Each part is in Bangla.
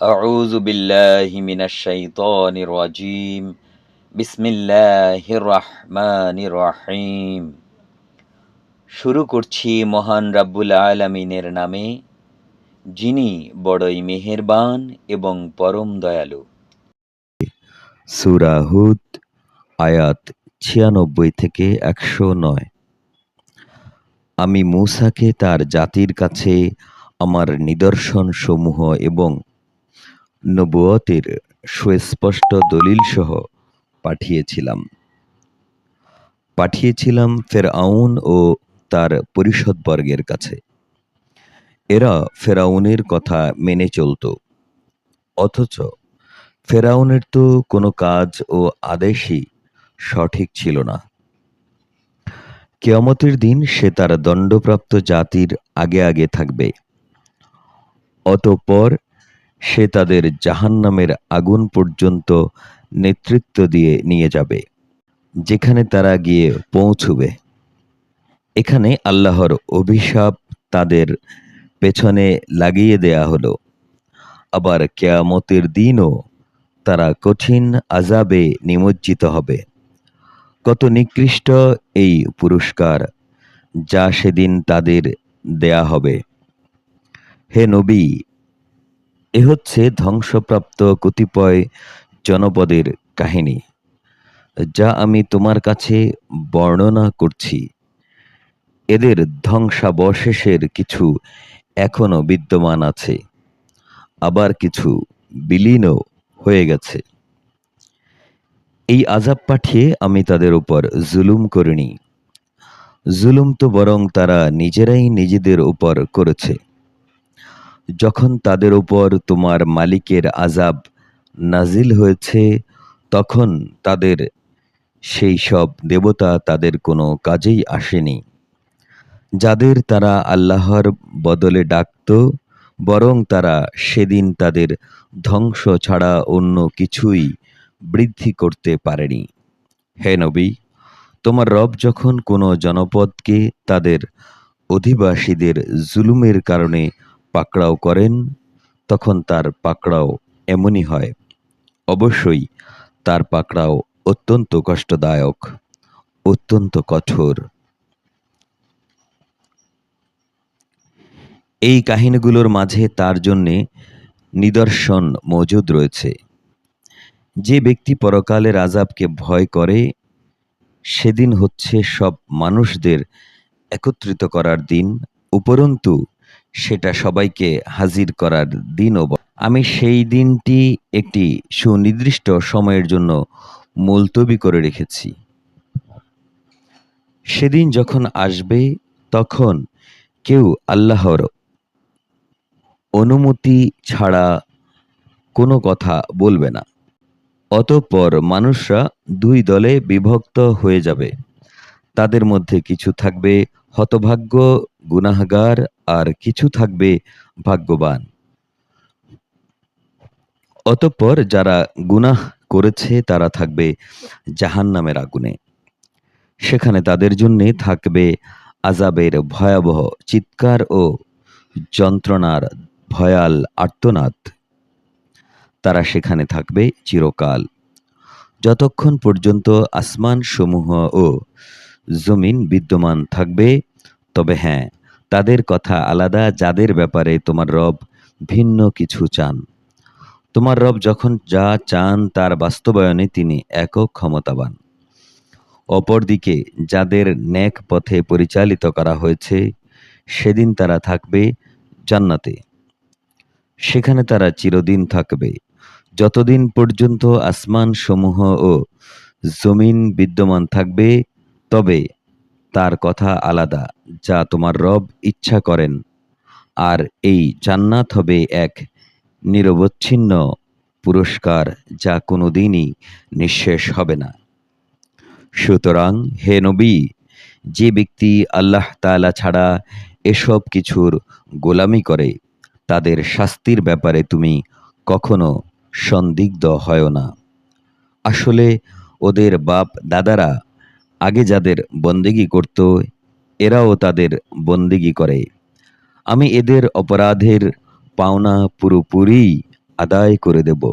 أعوذ بالله من الشيطان الرجيم بسم الله الرحمن الرحيم শুরু করছি মহান রাব্বুল আলামিনের নামে যিনি বড়ই মেহেরবান এবং পরম দয়ালু সূরা হুদ আয়াত ছিয়ানব্বই থেকে একশো নয় আমি মূসাকে তার জাতির কাছে আমার নিদর্শন সমূহ এবং নবুয়তের সুস্পষ্ট দলিলসহ পাঠিয়েছিলাম। পাঠিয়েছিলাম ফেরআউন ও তার পরিষদবর্গের কাছে। এরা ফেরাউনের কথা মেনে চলত। অথচ ফেরাউনের তো কোনো কাজ ও আদেশই সঠিক ছিল না। কেয়ামতের দিন সে তার দণ্ডপ্রাপ্ত জাতির আগে আগে থাকবে। অতঃপর সে তাদের জাহান্নামের আগুন পর্যন্ত নেতৃত্ব দিয়ে নিয়ে যাবে, যেখানে তারা গিয়ে পৌঁছবে। এখানে আল্লাহর অভিশাপ তাদের পেছনে লাগিয়ে দেয়া হলো। আবার কেয়ামতের দিনও তারা কঠিন আজাবে নিমজ্জিত হবে। কত নিকৃষ্ট এই পুরস্কার যা সেদিন তাদের দেয়া হবে। হে নবী এ হচ্ছে ধ্বংসপ্রাপ্ত কতিপয় জনপদের কাহিনী, যা আমি তোমার কাছে বর্ণনা করছি। এদের ধ্বংসাবশেষের কিছু এখনও বিদ্যমান আছে, আবার কিছু বিলীনও হয়ে গেছে। এই আজাব পাঠিয়ে আমি তাদের উপর জুলুম করিনি। জুলুম তো বরং তারা নিজেরাই নিজেদের উপর করেছে। যখন তাদের উপর তোমার মালিকের আজাব নাজিল হয়েছে, তখন তাদের সেই সব দেবতা তাদের কোনো কাজেই আসেনি। যাদের তারা আল্লাহর বদলে ডাকত, বরং তারা সেদিন তাদের ধ্বংস ছাড়া অন্য কিছুই বৃদ্ধি করতে পারেনি। হে নবী, তোমার রব যখন কোনো জনপদকে তাদের অধিবাসীদের জুলুমের কারণে পাকড়াও করেন, তখন তার পাকড়াও এমনই হয়। অবশ্যই তার পাকড়াও অত্যন্ত কষ্টদায়ক, অত্যন্ত কঠোর। এই কাহিনীগুলোর মাঝে তার জন্যে নিদর্শন মজুদ রয়েছে। যে ব্যক্তি পরকালের আজাবকে ভয় করে, সেদিন হচ্ছে সব মানুষদের একত্রিত করার দিন। উপরন্তু সেটা সবাইকে হাজির করার দিনও আমি সেই দিনটি একটি সুনির্দিষ্ট সময়ের জন্য মুলতবি করে রেখেছি। সেদিন যখন আসবে, তখন কেউ আল্লাহর অনুমতি ছাড়া কোনো কথা বলবে না। অতঃপর মানুষরা দুই দলে বিভক্ত হয়ে যাবে। তাদের মধ্যে কিছু থাকবে হতভাগ্য, গুনাহগার আর কিছু থাকবে ভাগ্যবান। অতঃপর যারা গুনাহ করেছে, তারা থাকবে জাহান নামের আগুনে। সেখানে তাদের জন্য থাকবে আজাবের ভয়াবহ চিৎকার ও যন্ত্রণার ভয়াল আর্তনাদ। তারা সেখানে থাকবে চিরকাল। যতক্ষণ পর্যন্ত আসমান সমূহ ও জমিন বিদ্যমান থাকবে, তবে হ্যাঁ তাদের কথা আলাদা, যাদের ব্যাপারে তোমার রব ভিন্ন কিছু চান। তোমার রব যখন যা চান তার বাস্তবায়নে তিনি একক ক্ষমতাবান। অপরদিকে যাদের ন্যাক পথে পরিচালিত করা হয়েছে, সেদিন তারা থাকবে জান্নাতে। সেখানে তারা চিরদিন থাকবে। যতদিন পর্যন্ত আসমান সমূহ ও জমিন বিদ্যমান থাকবে, তবে তার কথা আলাদা, যা তোমার রব ইচ্ছা করেন। আর এই জান্নাত হবে এক নিরবচ্ছিন্ন পুরস্কার, যা কোনো দিনই নিঃশেষ হবে না। সুতরাং হে নবী, যে ব্যক্তি আল্লাহ তালা ছাড়া এসব কিছুর গোলামি করে, তাদের শাস্তির ব্যাপারে তুমি কখনো সন্দিগ্ধ হয় না। আসলে ওদের বাপ দাদারা আগে যাদের বন্দেগি করত, এরাও তাদের বন্দেগি করে। আমি এদের অপরাধের পাওনা পুরোপুরি আদায় করে দেব।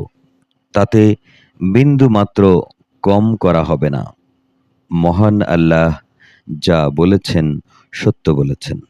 তাতে বিন্দু মাত্র কম করা হবে না। মহান আল্লাহ যা বলেছেন, সত্য বলেছেন।